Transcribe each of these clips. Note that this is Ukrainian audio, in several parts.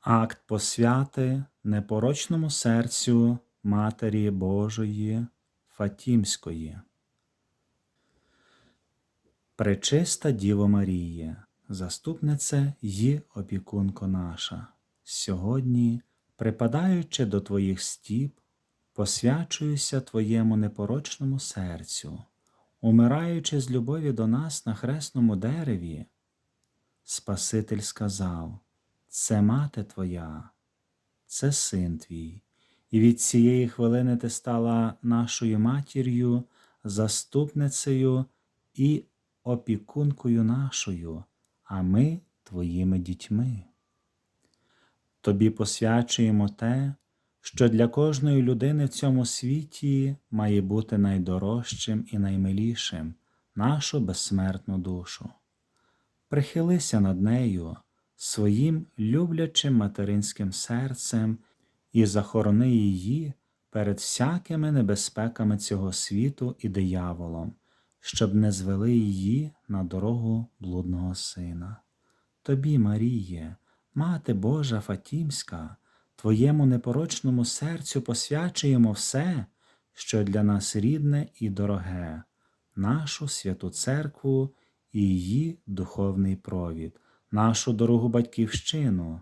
Акт посвяти непорочному серцю Матері Божої Фатімської. Пречиста Діво Маріє, заступнице й опікунко наша, сьогодні, припадаючи до Твоїх стіп, посвячуюся Твоєму непорочному серцю, умираючи з любові до нас на хресному дереві, Спаситель сказав, це мати Твоя, це син Твій, і від цієї хвилини ти стала нашою матір'ю, заступницею і опікункою нашою, а ми Твоїми дітьми. Тобі посвячуємо те, що для кожної людини в цьому світі має бути найдорожчим і наймилішим нашу безсмертну душу. Прихилися над нею своїм люблячим материнським серцем і захорони її перед всякими небезпеками цього світу і дияволом, щоб не звели її на дорогу блудного сина. Тобі, Маріє, Мати Божа Фатімська, Твоєму непорочному серцю посвячуємо все, що для нас рідне і дороге, нашу святу церкву і її духовний провід, нашу дорогу батьківщину,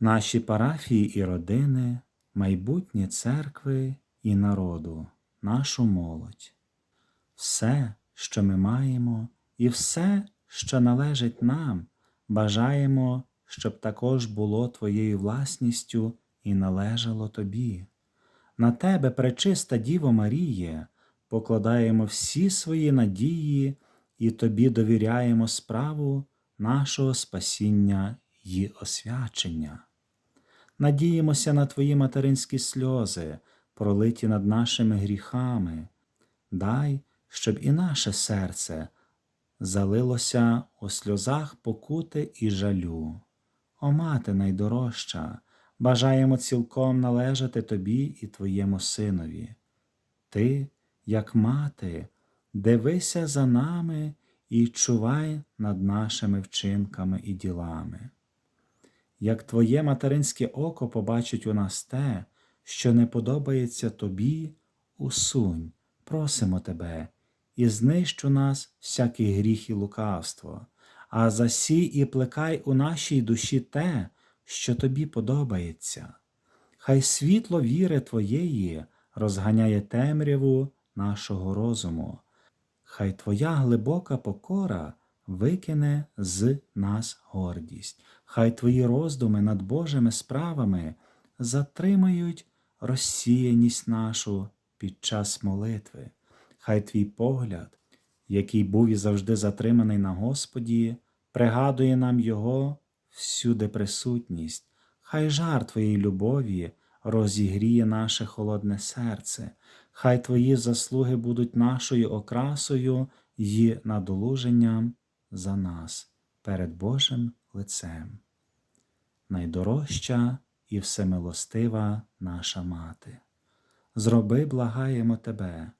наші парафії і родини, майбутні церкви і народу, нашу молодь. Все, що ми маємо, і все, що належить нам, бажаємо, щоб також було Твоєю власністю і належало Тобі. На Тебе, пречиста Діво Маріє, покладаємо всі свої надії і Тобі довіряємо справу нашого спасіння й освячення. Надіємося на Твої материнські сльози, пролиті над нашими гріхами. Дай, щоб і наше серце залилося у сльозах покути і жалю. О, мати найдорожча, бажаємо цілком належати Тобі і Твоєму Синові. Ти, як мати, дивися за нами і чувай над нашими вчинками і ділами. Як Твоє материнське око побачить у нас те, що не подобається Тобі, усунь, просимо Тебе, і знищ у нас всякий гріх і лукавство, а засій і плекай у нашій душі те, що тобі подобається. Хай світло віри Твоєї розганяє темряву нашого розуму, хай Твоя глибока покора викине з нас гордість, хай Твої роздуми над Божими справами затримають розсіяність нашу під час молитви, хай Твій погляд, який був і завжди затриманий на Господі, пригадує нам Його всюди присутність, хай жар Твоєї любові розігріє наше холодне серце, хай Твої заслуги будуть нашою окрасою й надолуженням за нас перед Божим лицем. Найдорожча і всемилостива наша мати. Зроби, благаємо Тебе,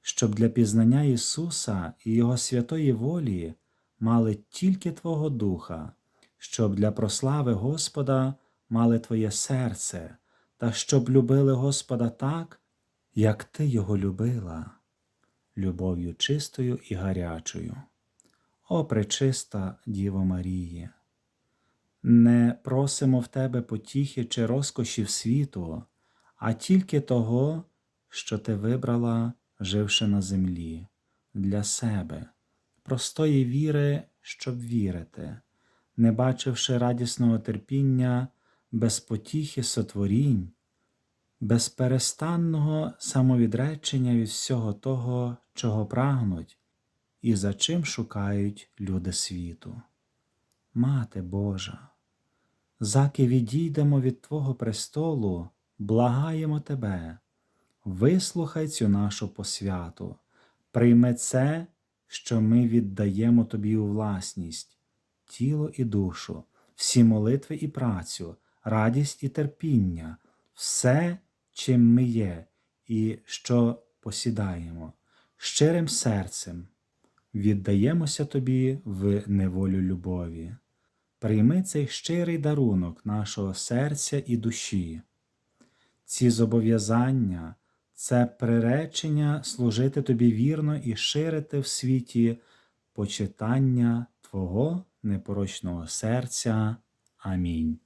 щоб для пізнання Ісуса і Його святої волі мали тільки Твого Духа, щоб для прослави Господа мали Твоє серце, та щоб любили Господа так, як Ти Його любила, любов'ю чистою і гарячою. О, пречиста Діво Маріє! Не просимо в Тебе потіхи чи розкошів світу, а тільки того, що Ти вибрала, живши на землі, для себе, простої віри, щоб вірити, не бачивши радісного терпіння, без потіхи сотворінь, безперестанного самовідречення від всього того, чого прагнуть, і за чим шукають люди світу. Мати Божа, заки відійдемо від Твого престолу, благаємо Тебе, вислухай цю нашу посвяту, прийми це, що ми віддаємо Тобі у власність, тіло і душу, всі молитви і працю, радість і терпіння, все, чим ми є, і що посідаємо, щирим серцем віддаємося Тобі в неволю любові. прийми цей щирий дарунок нашого серця і душі. Ці зобов'язання це приречення служити тобі вірно і ширити в світі почитання Твого непорочного серця. Амінь.